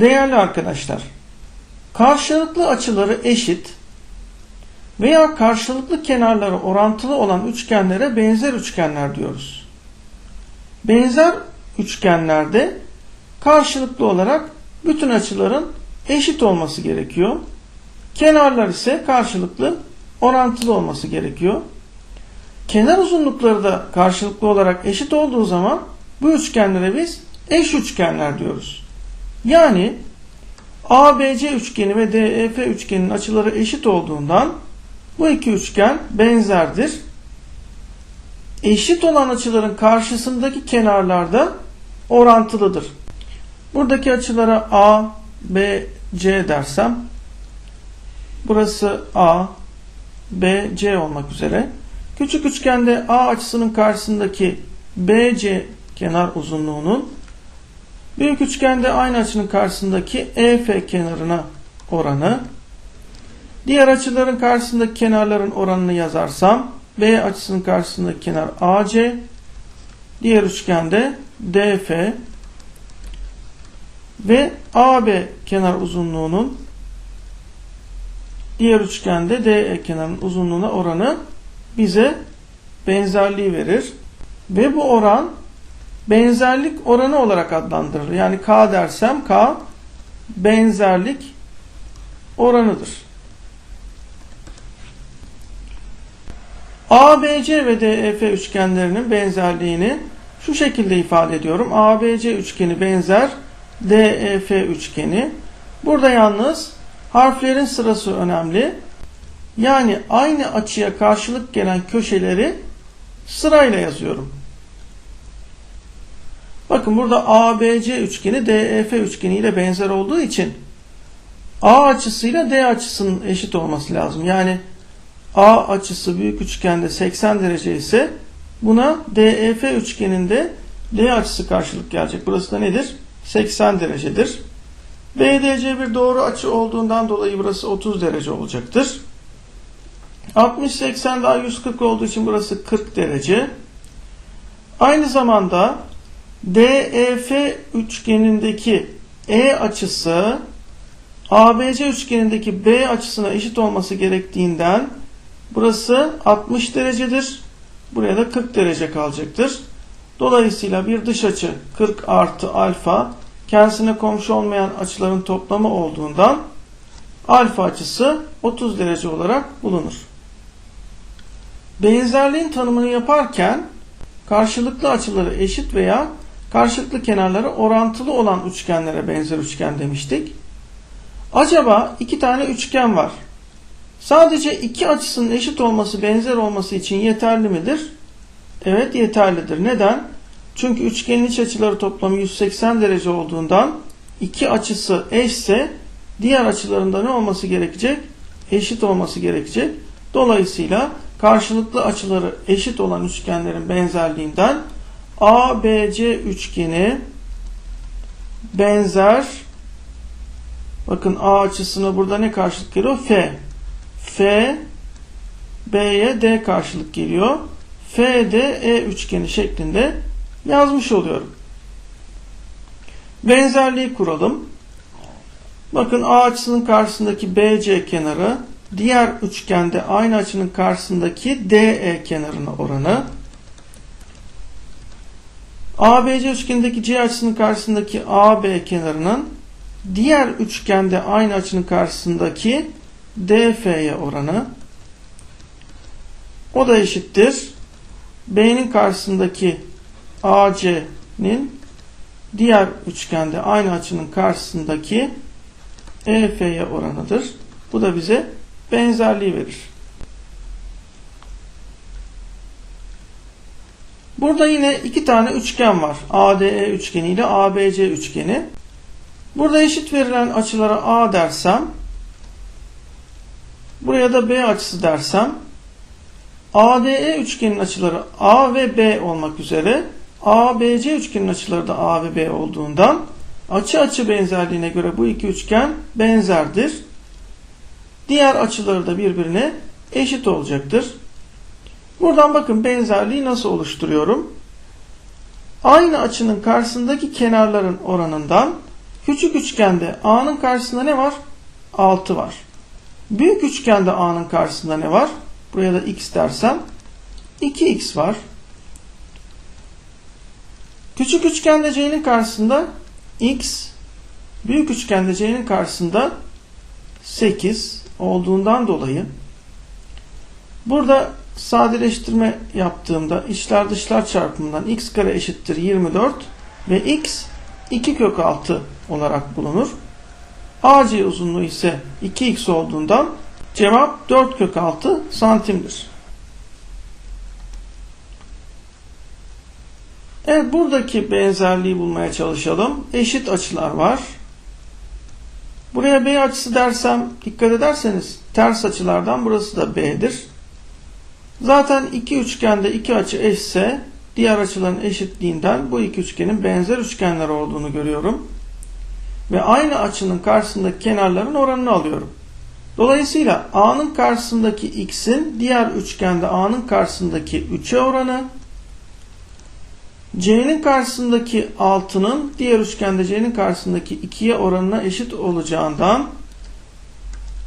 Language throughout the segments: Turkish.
Değerli arkadaşlar, karşılıklı açıları eşit veya karşılıklı kenarları orantılı olan üçgenlere benzer üçgenler diyoruz. Benzer üçgenlerde karşılıklı olarak bütün açıların eşit olması gerekiyor. Kenarlar ise karşılıklı orantılı olması gerekiyor. Kenar uzunlukları da karşılıklı olarak eşit olduğu zaman bu üçgenlere biz eş üçgenler diyoruz. Yani ABC üçgeni ve DEF üçgeninin açıları eşit olduğundan bu iki üçgen benzerdir. Eşit olan açıların karşısındaki kenarlarda orantılıdır. Buradaki açılara A, B, C dersem burası A, B, C olmak üzere. Küçük üçgende A açısının karşısındaki BC kenar uzunluğunun büyük üçgende aynı açının karşısındaki EF kenarına oranı diğer açıların karşısındaki kenarların oranını yazarsam B açısının karşısındaki kenar AC diğer üçgende DF ve AB kenar uzunluğunun diğer üçgende DE kenarının uzunluğuna oranı bize benzerliği verir. Ve bu oran benzerlik oranı olarak adlandırılır. Yani K dersem K benzerlik oranıdır. ABC ve DEF üçgenlerinin benzerliğini şu şekilde ifade ediyorum. ABC üçgeni benzer DEF üçgeni. Burada yalnız harflerin sırası önemli. Yani aynı açıya karşılık gelen köşeleri sırayla yazıyorum. Bakın burada ABC üçgeni DEF üçgeni ile benzer olduğu için A açısıyla D açısının eşit olması lazım. Yani A açısı büyük üçgende 80 derece ise buna DEF üçgeninde D açısı karşılık gelecek. Burası da nedir? 80 derecedir. BDC bir doğru açı olduğundan dolayı burası 30 derece olacaktır. 60-80 daha 140 olduğu için burası 40 derece. Aynı zamanda DEF üçgenindeki E açısı ABC üçgenindeki B açısına eşit olması gerektiğinden burası 60 derecedir. Buraya da 40 derece kalacaktır. Dolayısıyla bir dış açı 40 artı alfa kendisine komşu olmayan açıların toplamı olduğundan alfa açısı 30 derece olarak bulunur. Benzerliğin tanımını yaparken karşılıklı açıları eşit veya karşılıklı kenarları orantılı olan üçgenlere benzer üçgen demiştik. Acaba iki tane üçgen var. Sadece iki açısının eşit olması, benzer olması için yeterli midir? Evet yeterlidir. Neden? Çünkü üçgenin iç açıları toplamı 180 derece olduğundan iki açısı eşse diğer açılarında ne olması gerekecek? Eşit olması gerekecek. Dolayısıyla karşılıklı açıları eşit olan üçgenlerin benzerliğinden ABC üçgeni benzer bakın A açısına burada ne karşılık geliyor? F. F B'ye D karşılık geliyor. F de E üçgeni şeklinde yazmış oluyorum. Benzerliği kuralım. Bakın A açısının karşısındaki BC kenarı diğer üçgende aynı açının karşısındaki DE kenarına oranı ABC üçgenindeki C açısının karşısındaki AB kenarının diğer üçgende aynı açının karşısındaki DF'ye oranı o da eşittir. B'nin karşısındaki AC'nin diğer üçgende aynı açının karşısındaki EF'ye oranıdır. Bu da bize benzerliği verir. Burada yine iki tane üçgen var. ADE üçgeni ile ABC üçgeni. Burada eşit verilen açılara A dersem buraya da B açısı dersem ADE üçgenin açıları A ve B olmak üzere ABC üçgenin açıları da A ve B olduğundan açı açı benzerliğine göre bu iki üçgen benzerdir. Diğer açıları da birbirine eşit olacaktır. Buradan bakın benzerliği nasıl oluşturuyorum. Aynı açının karşısındaki kenarların oranından Küçük üçgende A'nın karşısında ne var? 6 var. Büyük üçgende A'nın karşısında ne var? Buraya da x dersem 2x var. Küçük üçgende C'nin karşısında x, büyük üçgende C'nin karşısında 8 olduğundan dolayı burada sadeleştirme yaptığımda içler dışlar çarpımından x kare eşittir 24 ve x 2 kök 6 olarak bulunur. AC uzunluğu ise 2x olduğundan cevap 4 kök 6 santimdir. Evet buradaki benzerliği bulmaya çalışalım. Eşit açılar var. Buraya B açısı dersem dikkat ederseniz ters açılardan burası da B'dir. Zaten iki üçgende iki açı eşse diğer açıların eşitliğinden bu iki üçgenin benzer üçgenler olduğunu görüyorum. Ve aynı açının karşısındaki kenarların oranını alıyorum. Dolayısıyla A'nın karşısındaki x'in diğer üçgende A'nın karşısındaki 3'e oranı C'nin karşısındaki 6'nın diğer üçgende C'nin karşısındaki 2'ye oranına eşit olacağından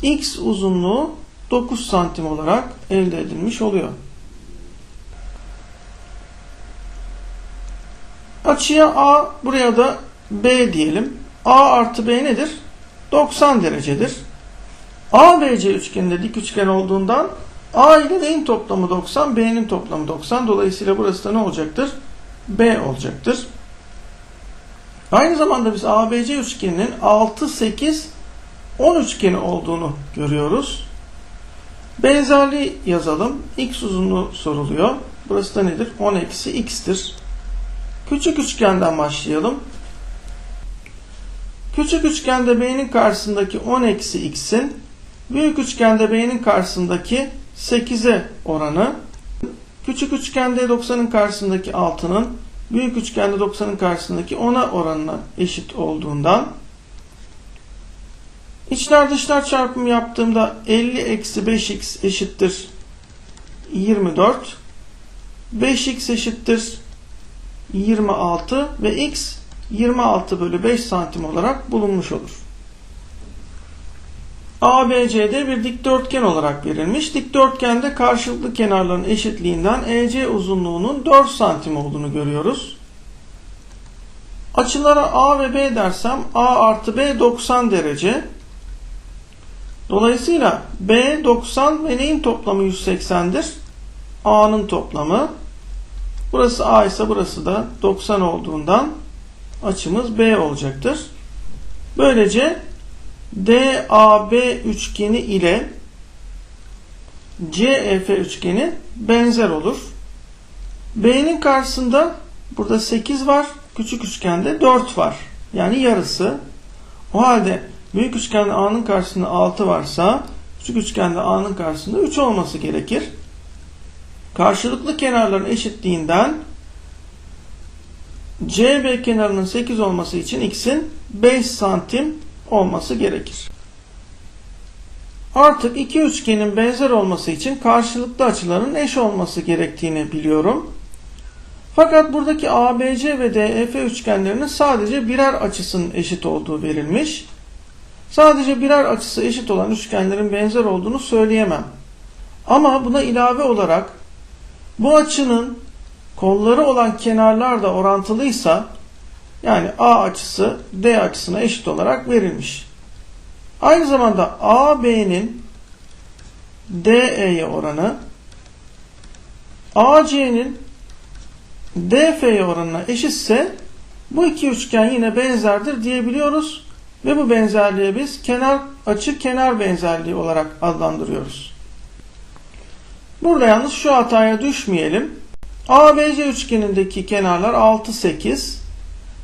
x uzunluğu 9 santim olarak elde edilmiş oluyor. Açıya A buraya da B diyelim. A artı B nedir? 90 derecedir. ABC üçgeninde dik üçgen olduğundan A ile neyin toplamı 90? B'nin toplamı 90. Dolayısıyla burası da ne olacaktır? B olacaktır. Aynı zamanda biz ABC üçgeninin 6, 8, 10 üçgeni olduğunu görüyoruz. Benzerliği yazalım. X uzunluğu soruluyor. Burası da nedir? 10 eksi x'tir. Küçük üçgenden başlayalım. Küçük üçgende B'nin karşısındaki 10 eksi x'in büyük üçgende B'nin karşısındaki 8'e oranı küçük üçgende 90'ın karşısındaki 6'nın büyük üçgende 90'ın karşısındaki 10'a oranına eşit olduğundan içler dışlar çarpımı yaptığımda 50 eksi 5x eşittir 24 5x eşittir 26 ve x 26 bölü 5 santim olarak bulunmuş olur. ABCD bir dikdörtgen olarak verilmiş. Dikdörtgende karşılıklı kenarların eşitliğinden EC uzunluğunun 4 santim olduğunu görüyoruz. Açılara A ve B dersem A artı B 90 derece. Dolayısıyla B 90 ve neyin toplamı 180'dir? A'nın toplamı. Burası A ise burası da 90 olduğundan açımız B olacaktır. Böylece DAB üçgeni ile CEF üçgeni benzer olur. B'nin karşısında burada 8 var. Küçük üçgende 4 var. Yani yarısı. O halde büyük üçgende A'nın karşısında 6 varsa küçük üçgende A'nın karşısında 3 olması gerekir. Karşılıklı kenarların eşitliğinden CB kenarının 8 olması için x'in 5 santim olması gerekir. Artık iki üçgenin benzer olması için karşılıklı açıların eş olması gerektiğini biliyorum. Fakat buradaki ABC ve DEF üçgenlerinin sadece birer açısının eşit olduğu verilmiş. Sadece birer açısı eşit olan üçgenlerin benzer olduğunu söyleyemem. Ama buna ilave olarak bu açının kolları olan kenarlar da orantılıysa yani A açısı D açısına eşit olarak verilmiş. Aynı zamanda AB'nin DE'ye oranı AC'nin DF'ye oranına eşitse bu iki üçgen yine benzerdir diyebiliyoruz ve bu benzerliğe biz kenar açı kenar benzerliği olarak adlandırıyoruz. Burada yalnız şu hataya düşmeyelim. ABC üçgenindeki kenarlar 6 8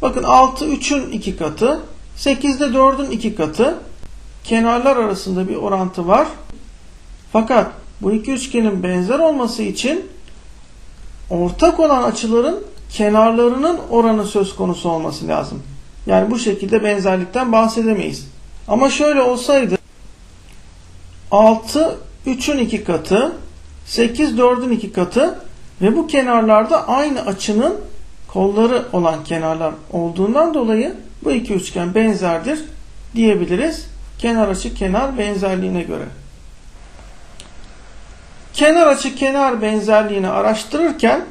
Bakın 6 3'ün 2 katı. 8 de 4'ün 2 katı. Kenarlar arasında bir orantı var. Fakat bu iki üçgenin benzer olması için ortak olan açıların kenarlarının oranı söz konusu olması lazım. Yani bu şekilde benzerlikten bahsedemeyiz. Ama şöyle olsaydı 6 3'ün 2 katı 8 4'ün 2 katı ve bu kenarlarda aynı açının kolları olan kenarlar olduğundan dolayı bu iki üçgen benzerdir diyebiliriz. Kenar açı kenar benzerliğine göre. Kenar açı kenar benzerliğini araştırırken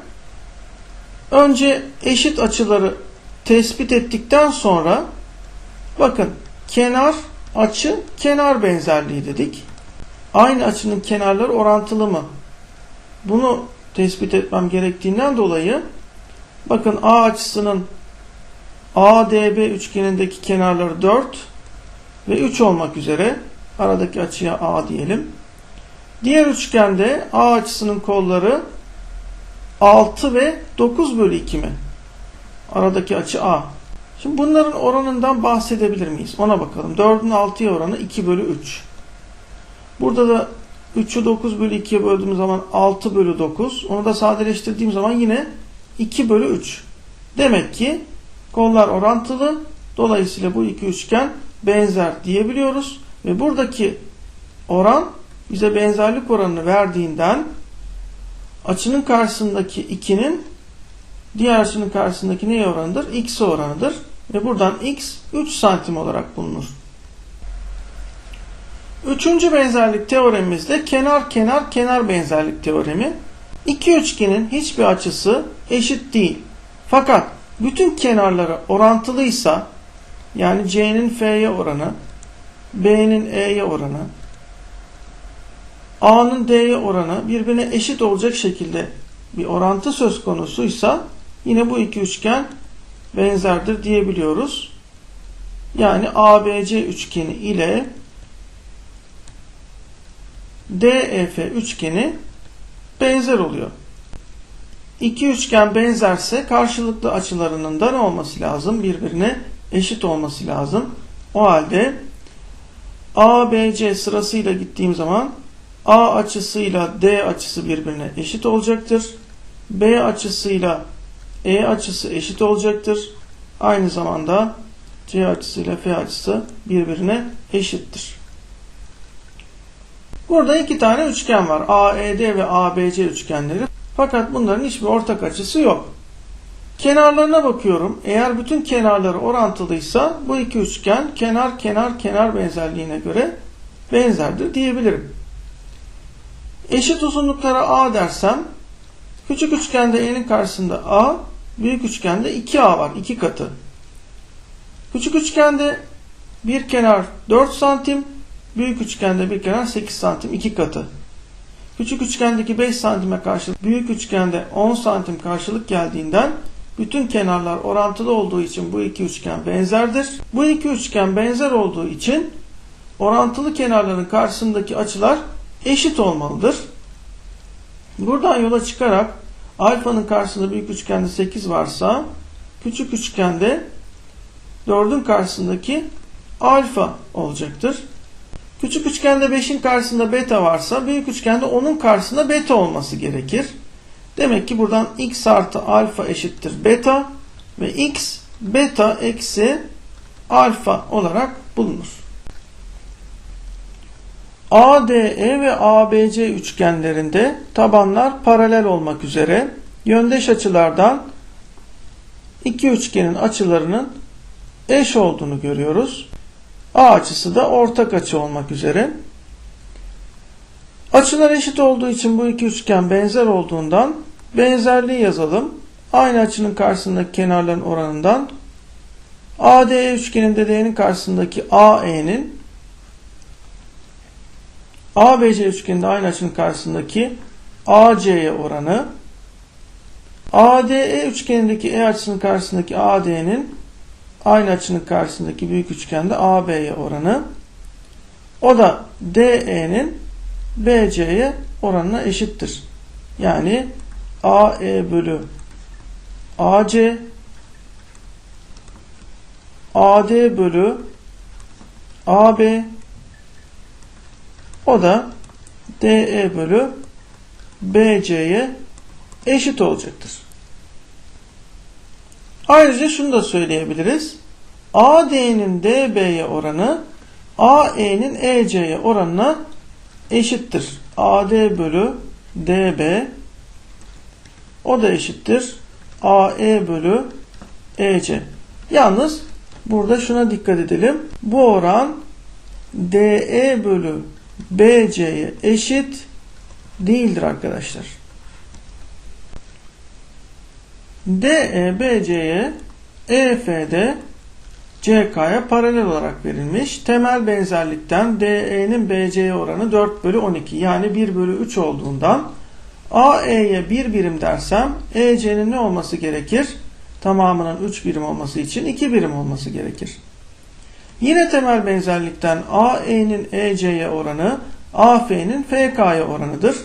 önce eşit açıları tespit ettikten sonra bakın kenar açı kenar benzerliği dedik. Aynı açının kenarları orantılı mı? Bunu tespit etmem gerektiğinden dolayı bakın A açısının ADB üçgenindeki kenarları 4 ve 3 olmak üzere aradaki açıya A diyelim. Diğer üçgende A açısının kolları 6 ve 9 bölü 2 mi? Aradaki açı A. Şimdi bunların oranından bahsedebilir miyiz? Ona bakalım. 4'ün 6'ya oranı 2 bölü 3. Burada da 3'ü 9 bölü 2'ye böldüğümüz zaman 6 bölü 9. Onu da sadeleştirdiğim zaman yine 2 bölü 3. Demek ki kollar orantılı. Dolayısıyla bu iki üçgen benzer diyebiliyoruz. Ve buradaki oran bize benzerlik oranını verdiğinden açının karşısındaki 2'nin diğer karşısındaki neye oranıdır? X oranıdır. Ve buradan X 3 santim olarak bulunur. Üçüncü benzerlik teoremimizde kenar kenar kenar benzerlik teoremi. İki üçgenin hiçbir açısı eşit değil. Fakat bütün kenarları orantılıysa yani C'nin F'ye oranı, B'nin E'ye oranı, A'nın D'ye oranı birbirine eşit olacak şekilde bir orantı söz konusuysa yine bu iki üçgen benzerdir diyebiliyoruz. Yani ABC üçgeni ile DEF üçgeni benzer oluyor. İki üçgen benzerse karşılıklı açılarının da ne olması lazım? Birbirine eşit olması lazım. O halde ABC sırasıyla gittiğim zaman A açısıyla D açısı birbirine eşit olacaktır. B açısıyla E açısı eşit olacaktır. Aynı zamanda C açısıyla F açısı birbirine eşittir. Burada iki tane üçgen var. AED ve ABC üçgenleri. Fakat bunların hiçbir ortak açısı yok. Kenarlarına bakıyorum. Eğer bütün kenarları orantılıysa bu iki üçgen kenar kenar kenar benzerliğine göre benzerdir diyebilirim. Eşit uzunluklara A dersem küçük üçgende E'nin karşısında A, büyük üçgende 2A var. 2 katı. Küçük üçgende bir kenar 4 santim, büyük üçgende bir kenar 8 santim. 2 katı. Küçük üçgendeki 5 santime karşılık büyük üçgende 10 santim karşılık geldiğinden bütün kenarlar orantılı olduğu için bu iki üçgen benzerdir. Bu iki üçgen benzer olduğu için orantılı kenarların karşısındaki açılar eşit olmalıdır. Buradan yola çıkarak alfanın karşısında büyük üçgende 8 varsa küçük üçgende 4'ün karşısındaki alfa olacaktır. Küçük üçgende 5'in karşısında beta varsa büyük üçgende 10'un karşısında beta olması gerekir. Demek ki buradan x artı alfa eşittir beta ve x beta eksi alfa olarak bulunur. ADE ve ABC üçgenlerinde tabanlar paralel olmak üzere yöndeş açılardan iki üçgenin açılarının eş olduğunu görüyoruz. A açısı da ortak açı olmak üzere. Açılar eşit olduğu için bu iki üçgen benzer olduğundan benzerliği yazalım. Aynı açının karşısındaki kenarların oranından ADE üçgeninde D'nin karşısındaki AE'nin ABC üçgeninde aynı açının karşısındaki AC'ye oranı ADE üçgenindeki E açısının karşısındaki AD'nin aynı açının karşısındaki büyük üçgende AB'ye oranı o da DE'nin BC'ye oranına eşittir. Yani AE bölü AC AD bölü AB o da DE bölü BC'ye eşit olacaktır. Ayrıca şunu da söyleyebiliriz. AD'nin DB'ye oranı AE'nin EC'ye oranına eşittir. AD bölü DB o da eşittir. AE bölü EC. Yalnız Burada şuna dikkat edelim. Bu oran DE bölü BC'ye eşit değildir arkadaşlar. DE BC'ye EF'de CK'ya paralel olarak verilmiş. Temel benzerlikten DE'nin BC'ye oranı 4 bölü 12 yani 1 bölü 3 olduğundan AE'ye 1 birim dersem EC'nin ne olması gerekir? Tamamının 3 birim olması için 2 birim olması gerekir. Yine temel benzerlikten AE'nin EC'ye oranı AF'nin FK'ya oranıdır.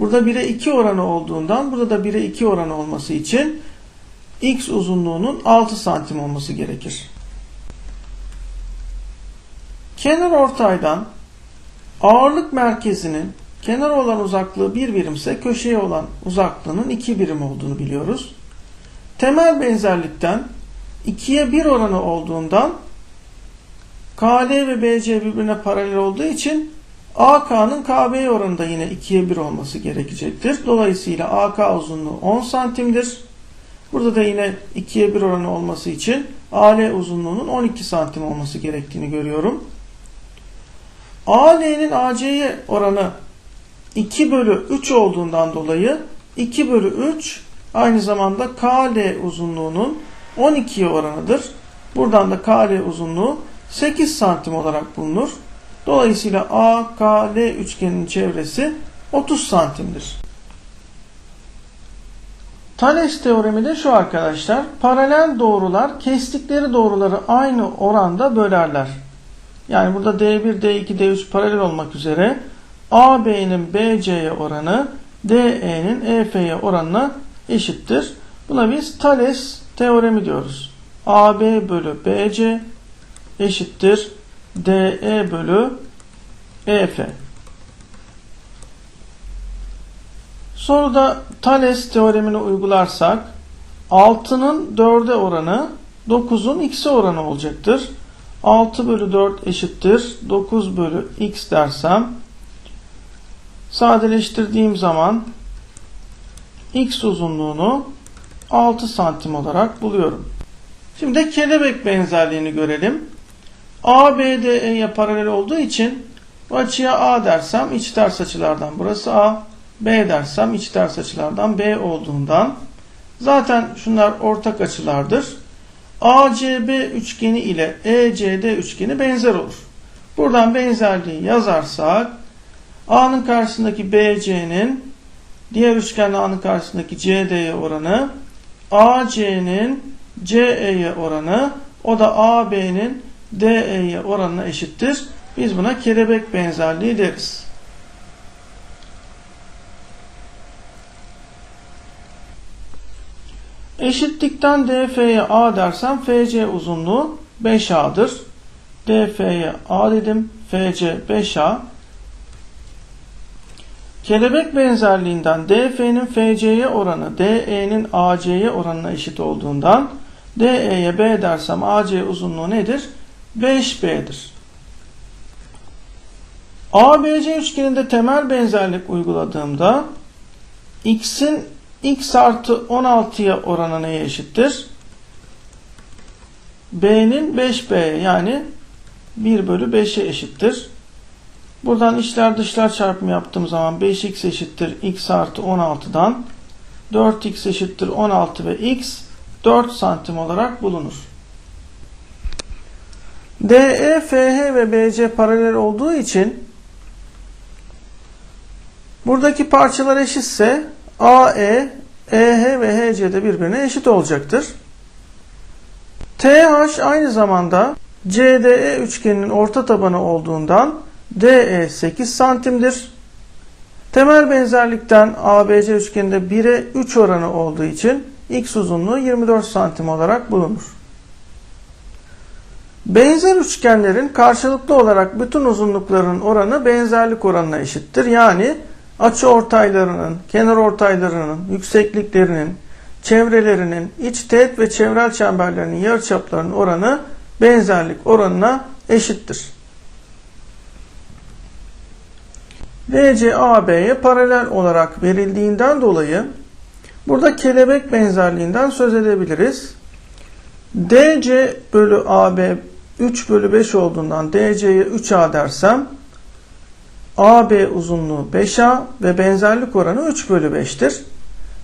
Burada 1'e 2 oranı olduğundan burada da 1'e 2 oranı olması için X uzunluğunun 6 santim olması gerekir. Kenar ortaydan ağırlık merkezinin kenara olan uzaklığı 1 birimse köşeye olan uzaklığının 2 birim olduğunu biliyoruz. Temel benzerlikten 2'ye 1 oranı olduğundan KL ve BC birbirine paralel olduğu için AK'nın KB'ye oranı da yine 2'ye 1 olması gerekecektir. Dolayısıyla AK uzunluğu 10 santimdir. Burada da yine 2'ye 1 oranı olması için AL uzunluğunun 12 santim olması gerektiğini görüyorum. AL'nin AC'ye oranı 2 bölü 3 olduğundan dolayı 2 bölü 3 aynı zamanda KL uzunluğunun 12'ye oranıdır. Buradan da KL uzunluğu 8 santim olarak bulunur. Dolayısıyla AKL üçgenin çevresi 30 santimdir. Thales teoremi de şu arkadaşlar. Paralel doğrular kestikleri doğruları aynı oranda bölerler. Yani burada D1, D2, D3 paralel olmak üzere AB'nin BC'ye oranı DE'nin EF'ye oranına eşittir. Buna biz Thales teoremi diyoruz. AB bölü BC eşittir DE bölü EF. Soruda Thales teoremini uygularsak 6'nın 4'e oranı 9'un x'e oranı olacaktır. 6 bölü 4 eşittir. 9 bölü x dersem sadeleştirdiğim zaman x uzunluğunu 6 santim olarak buluyorum. Şimdi de kelebek benzerliğini görelim. ABD'ye paralel olduğu için bu açıya A dersem iç ters açılardan burası A, B dersem iç ters açılardan B olduğundan zaten şunlar ortak açılardır. ACB üçgeni ile ECD üçgeni benzer olur. Buradan benzerliği yazarsak A'nın karşısındaki BC'nin diğer üçgenle A'nın karşısındaki CD'ye oranı AC'nin CE'ye oranı o da AB'nin DE'ye oranına eşittir. Biz buna kelebek benzerliği deriz. Eşitlikten DF'ye A dersem FC uzunluğu 5A'dır. DF'ye A dedim. FC 5A. Kelebek benzerliğinden DF'nin FC'ye oranı DE'nin AC'ye oranına eşit olduğundan DE'ye B dersem AC uzunluğu nedir? 5B'dir. ABC üçgeninde temel benzerlik uyguladığımda x'in x artı 16'ya oranı neye eşittir? B'nin 5B'ye yani 1 bölü 5'e eşittir. Buradan içler dışlar çarpımı yaptığım zaman 5x eşittir x artı 16'dan 4x eşittir 16 ve x 4 santim olarak bulunur. DE, FH ve BC paralel olduğu için buradaki parçalar eşitse AE, EH ve HC de birbirine eşit olacaktır. TH aynı zamanda CDE üçgeninin orta tabanı olduğundan DE 8 santimdir. Temel benzerlikten ABC üçgeninde 1'e 3 oranı olduğu için x uzunluğu 24 santim olarak bulunur. Benzer üçgenlerin karşılıklı olarak bütün uzunluklarının oranı benzerlik oranına eşittir. Yani açı ortaylarının, kenar ortaylarının, yüksekliklerinin, çevrelerinin, iç teğet ve çevrel çemberlerinin yarıçaplarının oranı benzerlik oranına eşittir. DC AB'ye paralel olarak verildiğinden dolayı burada kelebek benzerliğinden söz edebiliriz. DC bölü AB 3 bölü 5 olduğundan DC'ye 3A dersem AB uzunluğu 5A ve benzerlik oranı 3 bölü 5'tir.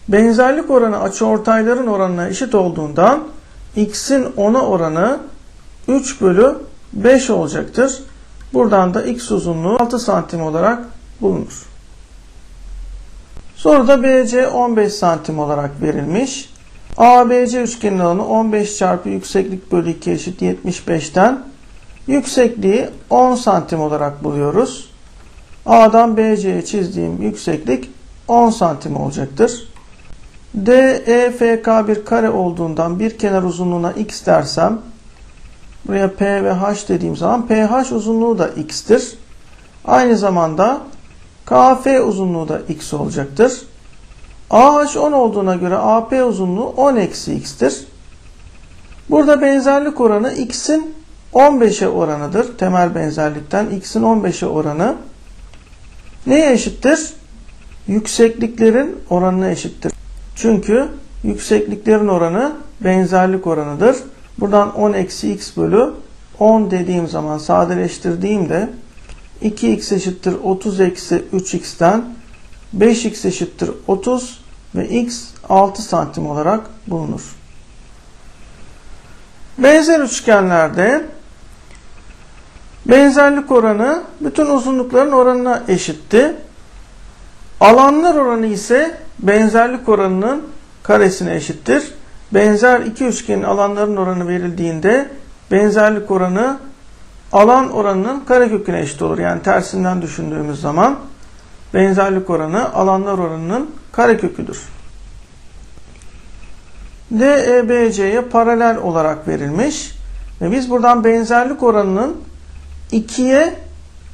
Benzerlik oranı açıortayların oranına eşit olduğundan x'in 10'a oranı 3 bölü 5 olacaktır. Buradan da x uzunluğu 6 santim olarak bulunur. Soruda BC 15 santim olarak verilmiş. ABC üçgenin alanı 15 çarpı yükseklik bölü 2 eşit 75'ten yüksekliği 10 santim olarak buluyoruz. A'dan BC'ye çizdiğim yükseklik 10 santim olacaktır. DEFK bir kare olduğundan bir kenar uzunluğuna x dersem buraya P ve H dediğim zaman PH uzunluğu da x'tir. Aynı zamanda KF uzunluğu da x olacaktır. AH 10 olduğuna göre AP uzunluğu 10 eksi x'tir. Burada benzerlik oranı x'in 15'e oranıdır. Temel benzerlikten x'in 15'e oranı neye eşittir? Yüksekliklerin oranına eşittir. Çünkü yüksekliklerin oranı benzerlik oranıdır. Buradan 10 eksi x bölü 10 dediğim zaman sadeleştirdiğimde 2x eşittir 30 eksi 3x'ten 5x eşittir 30 ve x 6 santim olarak bulunur. Benzer üçgenlerde benzerlik oranı bütün uzunlukların oranına eşitti. Alanlar oranı ise benzerlik oranının karesine eşittir. Benzer iki üçgenin alanların oranı verildiğinde benzerlik oranı alan oranının kareköküne eşit olur. Yani tersinden düşündüğümüz zaman benzerlik oranı alanlar oranının kareköküdür. DEBC'ye paralel olarak verilmiş ve biz buradan benzerlik oranının 2'ye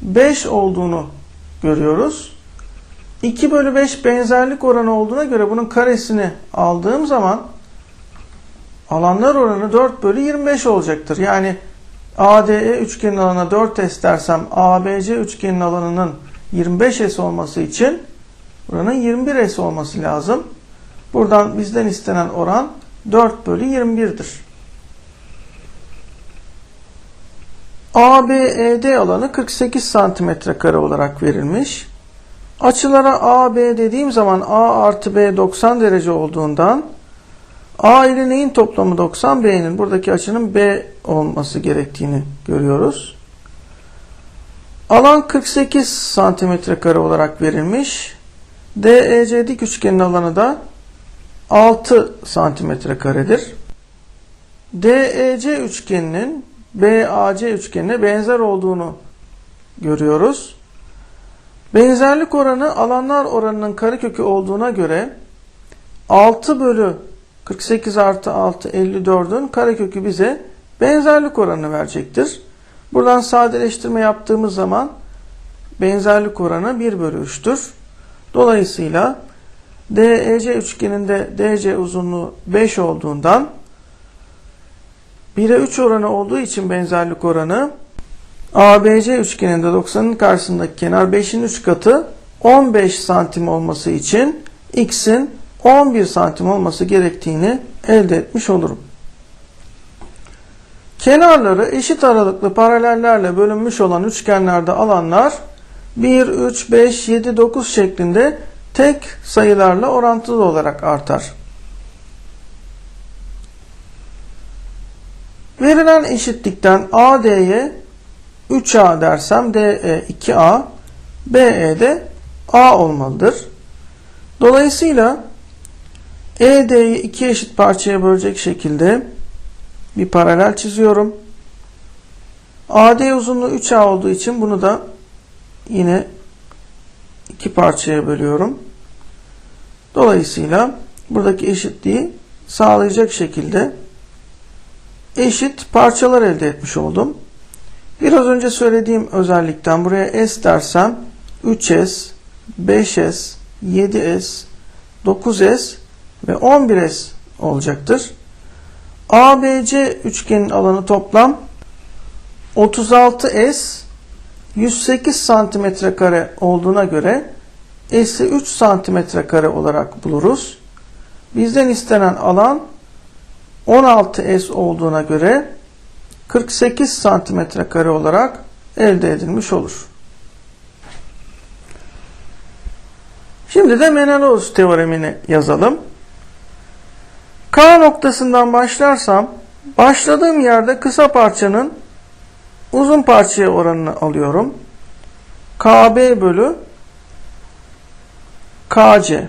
5 olduğunu görüyoruz. 2 bölü 5 benzerlik oranı olduğuna göre bunun karesini aldığım zaman alanlar oranı 4 bölü 25 olacaktır. Yani ADE üçgenin alanına 4S dersem ABC üçgenin alanının 25S olması için buranın 21S olması lazım. Buradan bizden istenen oran 4 bölü 21'dir. ABED alanı 48 santimetre kare olarak verilmiş. Açılara AB dediğim zaman A artı B 90 derece olduğundan A ile neyin toplamı 90? B'nin buradaki açının B olması gerektiğini görüyoruz. Alan 48 santimetre kare olarak verilmiş. DEC dik üçgenin alanı da 6 santimetre karedir. DEC üçgeninin BAC üçgenine benzer olduğunu görüyoruz. Benzerlik oranı alanlar oranının karekökü olduğuna göre 6 bölü 48 artı 6 54'ün karekökü bize benzerlik oranını verecektir. Buradan sadeleştirme yaptığımız zaman benzerlik oranı 1 bölü 3'tür. Dolayısıyla DEC üçgeninde DC uzunluğu 5 olduğundan 1'e 3 oranı olduğu için benzerlik oranı ABC üçgeninde 90'ın karşısındaki kenar 5'in 3 katı 15 santim olması için x'in 11 santim olması gerektiğini elde etmiş olurum. Kenarları eşit aralıklı paralellerle bölünmüş olan üçgenlerde alanlar 1, 3, 5, 7, 9 şeklinde tek sayılarla orantılı olarak artar. Verilen eşitlikten AD'ye 3A dersem DE 2A, BE de A olmalıdır. Dolayısıyla ED'yi iki eşit parçaya bölecek şekilde bir paralel çiziyorum. AD uzunluğu 3A olduğu için bunu da yine iki parçaya bölüyorum. Dolayısıyla buradaki eşitliği sağlayacak şekilde eşit parçalar elde etmiş oldum. Biraz önce söylediğim özellikten buraya S dersem 3S, 5S, 7S, 9S ve 11S olacaktır. ABC üçgenin alanı toplam 36S 108 santimetre kare olduğuna göre S'i 3 santimetre kare olarak buluruz. Bizden istenen alan 16S olduğuna göre 48 santimetre kare olarak elde edilmiş olur. Şimdi de Menelaus teoremini yazalım. K noktasından başlarsam başladığım yerde kısa parçanın uzun parçaya oranını alıyorum. KB bölü KC.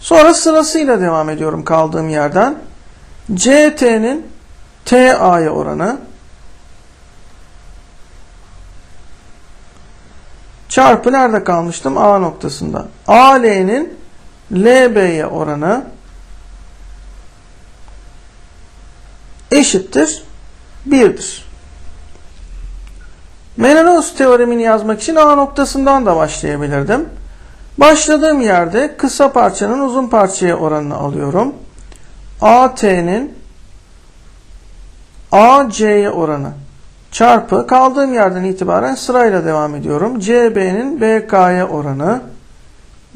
Sonra sırasıyla devam ediyorum kaldığım yerden. CT'nin TA'ya oranı çarpı nerede kalmıştım? A noktasında. AL'nin LB'ye oranı eşittir 1'dir. Menelaus teoremini yazmak için A noktasından da başlayabilirdim. Başladığım yerde kısa parçanın uzun parçaya oranını alıyorum. AT'nin AC'ye oranı çarpı kaldığım yerden itibaren sırayla devam ediyorum. CB'nin BK'ya oranı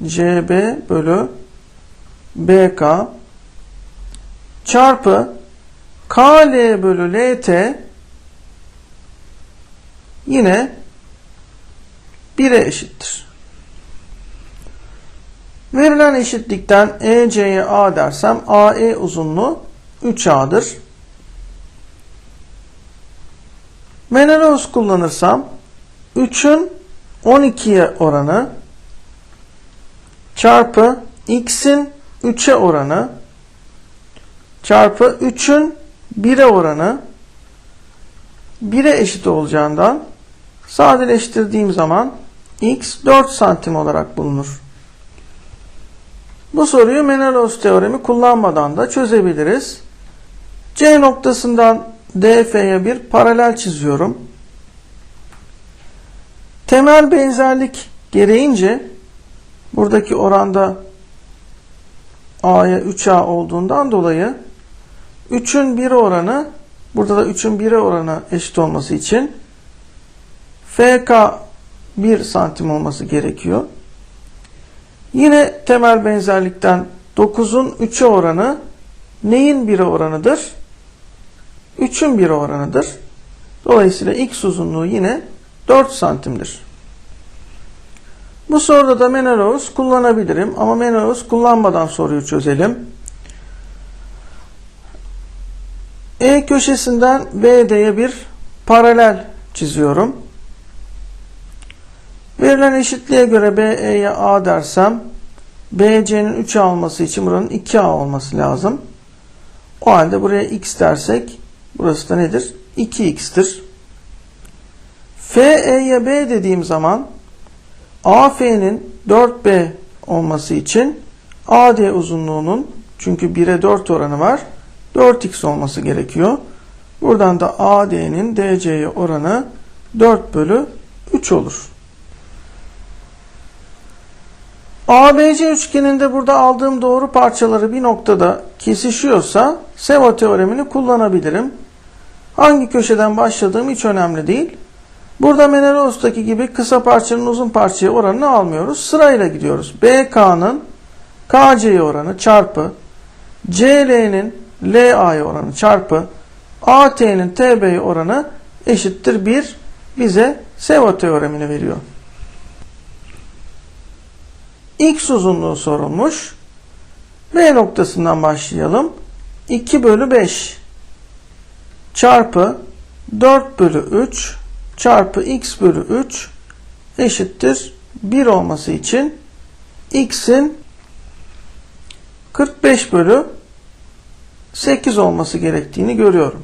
CB bölü BK çarpı KL bölü LT yine 1'e eşittir. Verilen eşitlikten EC'ye A dersem AE uzunluğu 3A'dır. Menelaus kullanırsam 3'ün 12'ye oranı çarpı x'in 3'e oranı çarpı 3'ün 1'e oranı 1'e eşit olacağından sadeleştirdiğim zaman x 4 santim olarak bulunur. Bu soruyu Menelaus teoremi kullanmadan da çözebiliriz. C noktasından DF'ye bir paralel çiziyorum. Temel benzerlik gereğince buradaki oranda A'ya 3A olduğundan dolayı 3'ün 1 oranı burada da 3'ün 1'e oranı eşit olması için FK 1 santim olması gerekiyor. Yine temel benzerlikten 9'un 3'e oranı neyin 1'e oranıdır? 3'ün 1'e oranıdır. Dolayısıyla x uzunluğu yine 4 santimdir. Bu soruda da Menelaus kullanabilirim ama Menelaus kullanmadan soruyu çözelim. E köşesinden BD'ye bir paralel çiziyorum. Verilen eşitliğe göre BE'ye A dersem BC'nin 3 alması için buranın 2A olması lazım. O halde buraya X dersek burası da nedir? 2X'tir. FE'ye B dediğim zaman AF'nin 4B olması için AD uzunluğunun çünkü 1'e 4 oranı var 4x olması gerekiyor. Buradan da AD'nin DC'ye oranı 4 bölü 3 olur. ABC üçgeninde burada aldığım doğru parçaları bir noktada kesişiyorsa Seva teoremini kullanabilirim. Hangi köşeden başladığım hiç önemli değil. Burada Menelaus'taki gibi kısa parçanın uzun parçaya oranını almıyoruz. Sırayla gidiyoruz. BK'nın KC'ye oranı çarpı CL'nin LA'ya oranı çarpı AT'nin TB'ye oranı eşittir 1 bize Seva teoremini veriyor. X uzunluğu sorulmuş. B noktasından başlayalım. 2 bölü 5 çarpı 4 bölü 3 çarpı x bölü 3 eşittir 1 olması için x'in 45 bölü 8 olması gerektiğini görüyorum.